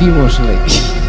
emotionally.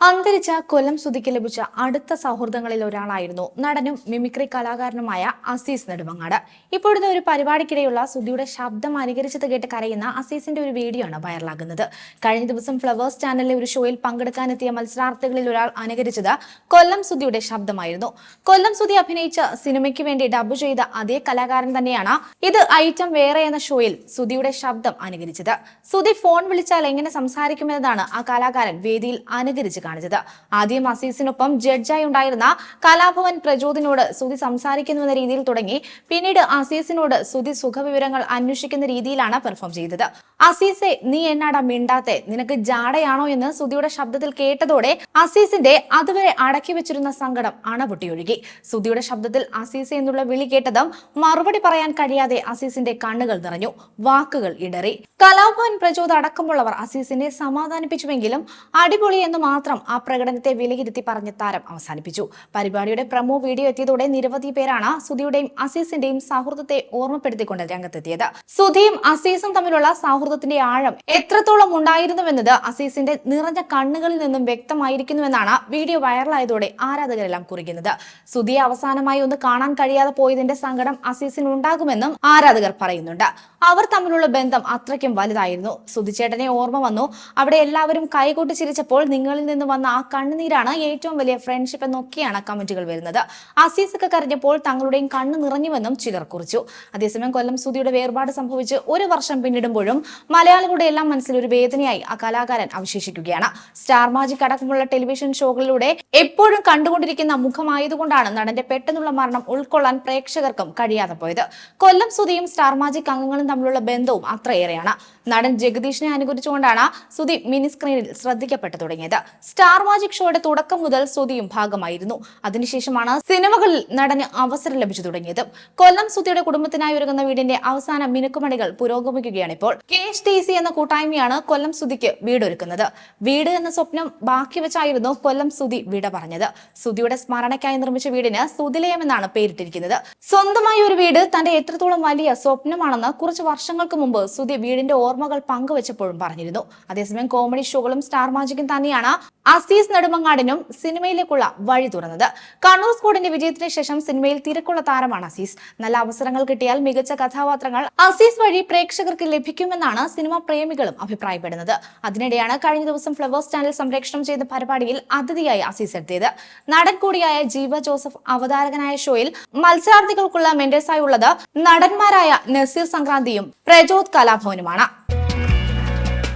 അന്തരിച്ച കൊല്ലം സുതിക്ക് ലഭിച്ച അടുത്ത സൗഹൃദങ്ങളിൽ ഒരാളായിരുന്നു നടനും മിമിക്രി കലാകാരനുമായ അസീസ് നെടുമങ്ങാട് ഇപ്പോഴത്തെ ഒരു പരിപാടിക്കിടെയുള്ള സുധിയുടെ ശബ്ദം അനുകരിച്ചത് കേട്ട് കരയുന്ന അസീസിന്റെ ഒരു വീഡിയോ ആണ് വൈറലാകുന്നത്. കഴിഞ്ഞ ദിവസം ഫ്ലവേഴ്സ് ചാനലിലെ ഒരു ഷോയിൽ പങ്കെടുക്കാനെത്തിയ മത്സരാർത്ഥികളിൽ ഒരാൾ അനുകരിച്ചത് കൊല്ലം സുധിയുടെ ശബ്ദമായിരുന്നു. കൊല്ലം സുധി അഭിനയിച്ച സിനിമയ്ക്ക് വേണ്ടി ഡബ് ചെയ്ത അതേ കലാകാരൻ തന്നെയാണ് ഇത് ഐറ്റം വേറെ എന്ന ഷോയിൽ സുധിയുടെ ശബ്ദം അനുകരിച്ചത്. സുധി ഫോൺ വിളിച്ചാൽ എങ്ങനെ സംസാരിക്കുമെന്നതാണ് ആ കലാകാരൻ വേദിയിൽ അനുകരിച്ച് കാണിച്ചത്. ആദ്യം അസീസിനൊപ്പം ജഡ്ജായി ഉണ്ടായിരുന്ന കലാഭവൻ പ്രചോദിനോട് സുധി സംസാരിക്കുന്നുവെന്ന രീതിയിൽ തുടങ്ങി. പിന്നീട് അസീസിനോട് സുധി സുഖവിവരങ്ങൾ അന്വേഷിക്കുന്ന രീതിയിലാണ് പെർഫോം ചെയ്തത്. അസീസെ നീ എന്നാടാ മിണ്ടാത്തെ? നിനക്ക് ജാടയാണോ? എന്ന് സുധിയുടെ ശബ്ദത്തിൽ കേട്ടതോടെ അസീസിന്റെ അതുവരെ അടക്കി വെച്ചിരുന്ന സങ്കടം അണപൊട്ടിയൊഴുകി. സുധിയുടെ ശബ്ദത്തിൽ അസീസെ എന്നുള്ള വിളി കേട്ടതും മറുപടി പറയാൻ കഴിയാതെ അസീസിന്റെ കണ്ണുകൾ നിറഞ്ഞു. വാക്കുകൾ ഇടറി. കലാഭവൻ പ്രചോദ് അടക്കമുള്ളവർ അസീസിനെ സമാധാനിപ്പിച്ചുവെങ്കിലും അടിപൊളി എന്ന് മാത്രം ആ പ്രകടനത്തെ വിലയിരുത്തി പറഞ്ഞ താരം അവസാനിപ്പിച്ചു. പരിപാടിയുടെ പ്രമോ വീഡിയോ എത്തിയതോടെ നിരവധി പേരാണ് സുധിയുടെയും അസീസിന്റെയും സൗഹൃദത്തെ ഓർമ്മപ്പെടുത്തിക്കൊണ്ട് രംഗത്തെത്തിയത്. സുധിയും അസീസും തമ്മിലുള്ള സൗഹൃദത്തിന്റെ ആഴം എത്രത്തോളം ഉണ്ടായിരുന്നുവെന്നത് അസീസിന്റെ നിറഞ്ഞ കണ്ണുകളിൽ നിന്നും വ്യക്തമായിരിക്കുന്നുവെന്നാണ് വീഡിയോ വൈറലായതോടെ ആരാധകരെല്ലാം കുറിക്കുന്നത്. സുധിയെ അവസാനമായി ഒന്ന് കാണാൻ കഴിയാതെ പോയതിന്റെ സങ്കടം അസീസിന് ഉണ്ടാകുമെന്നും ആരാധകർ പറയുന്നുണ്ട്. അവർ തമ്മിലുള്ള ബന്ധം അത്രയ്ക്കും വലുതായിരുന്നു. സുധിച്ചേട്ടനെ ഓർമ്മ വന്നു. അവിടെ എല്ലാവരും കൈകൂട്ടി ചിരിച്ചപ്പോൾ നിങ്ങളിൽ നിന്ന് വന്ന ആ കണ്ണുനീരാണ് ഏറ്റവും വലിയ ഫ്രണ്ട്ഷിപ്പ് എന്നൊക്കെയാണ് കമന്റുകൾ വരുന്നത്. അസീസൊക്കെ കരഞ്ഞപ്പോൾ തങ്ങളുടെയും കണ്ണ് നിറഞ്ഞുവെന്നും ചിലർ കുറിച്ചു. അതേസമയം കൊല്ലം സുധിയുടെ വേർപാട് സംഭവിച്ച് ഒരു വർഷം പിന്നിടുമ്പോഴും മലയാളികളുടെ എല്ലാം മനസ്സിൽ ഒരു വേദനയായി ആ കലാകാരൻ അവശേഷിക്കുകയാണ്. സ്റ്റാർ മാജിക് അടക്കമുള്ള ടെലിവിഷൻ ഷോകളിലൂടെ എപ്പോഴും കണ്ടുകൊണ്ടിരിക്കുന്ന മുഖമായതുകൊണ്ടാണ് നടന്റെ പെട്ടെന്നുള്ള മരണം ഉൾക്കൊള്ളാൻ പ്രേക്ഷകർക്കും കഴിയാതെ പോയത്. കൊല്ലം സുധിയും സ്റ്റാർ മാജിക് അംഗങ്ങളും തമ്മിലുള്ള ബന്ധവും അത്രയേറെയാണ്. നടൻ ജഗദീഷിനെ അനുകരിച്ചുകൊണ്ടാണ് സുധി മിനി സ്ക്രീനിൽ ശ്രദ്ധിക്കപ്പെട്ടു തുടങ്ങിയത്. സ്റ്റാർ മാജിക് ഷോയുടെ തുടക്കം മുതൽ സ്തുതിയും ഭാഗമായിരുന്നു. അതിനുശേഷമാണ് സിനിമകളിൽ നടന് അവസരം ലഭിച്ചു തുടങ്ങിയത്. കൊല്ലം സ്തുതിയുടെ കുടുംബത്തിനായി ഒരുങ്ങുന്ന വീടിന്റെ അവസാന മിനുക്കുമണികൾ പുരോഗമിക്കുകയാണ് ഇപ്പോൾ. കെ. H T. സി. എന്ന കൂട്ടായ്മയാണ് കൊല്ലം സ്തുതിക്ക് വീടൊരുക്കുന്നത്. വീട് എന്ന സ്വപ്നം ബാക്കി വെച്ചായിരുന്നു കൊല്ലം സ്തുതി വിട പറഞ്ഞത്. സ്തുതിയുടെ സ്മരണയ്ക്കായി നിർമ്മിച്ച വീടിന് സുതിലയം എന്നാണ് പേരിട്ടിരിക്കുന്നത്. സ്വന്തമായ ഒരു വീട് തന്റെ എത്രത്തോളം വലിയ സ്വപ്നമാണെന്ന് കുറച്ച് വർഷങ്ങൾക്ക് മുമ്പ് സ്തുതി വീടിന്റെ ഓർമ്മകൾ പങ്കുവച്ചപ്പോഴും പറഞ്ഞിരുന്നു. അതേസമയം കോമഡി ഷോകളും സ്റ്റാർ മാജിക്കും തന്നെയാണ് അസീസ് നെടുമങ്ങാടിനും സിനിമയിലേക്കുള്ള വഴി തുറന്നത്. കണ്ണൂർ സ്കോഡിന്റെ വിജയത്തിന് ശേഷം സിനിമയിൽ തിരക്കുള്ള താരമാണ് അസീസ്. നല്ല അവസരങ്ങൾ കിട്ടിയാൽ മികച്ച കഥാപാത്രങ്ങൾ അസീസ് വഴി പ്രേക്ഷകർക്ക് ലഭിക്കുമെന്നാണ് സിനിമാ പ്രേമികളും അഭിപ്രായപ്പെടുന്നത്. അതിനിടെയാണ് കഴിഞ്ഞ ദിവസം ഫ്ലവേഴ്സ് ചാനൽ സംപ്രേഷണം ചെയ്ത പരിപാടിയിൽ അതിഥിയായി അസീസ് എത്തിയത്. നടൻ കൂടിയായ ജീവ ജോസഫ് അവതാരകനായ ഷോയിൽ മത്സരാർത്ഥികൾക്കുള്ള മെന്റേഴ്സായുള്ളത് നടന്മാരായ നസീർ സംക്രാന്തിയും പ്രജോത് കലാഭവനുമാണ്.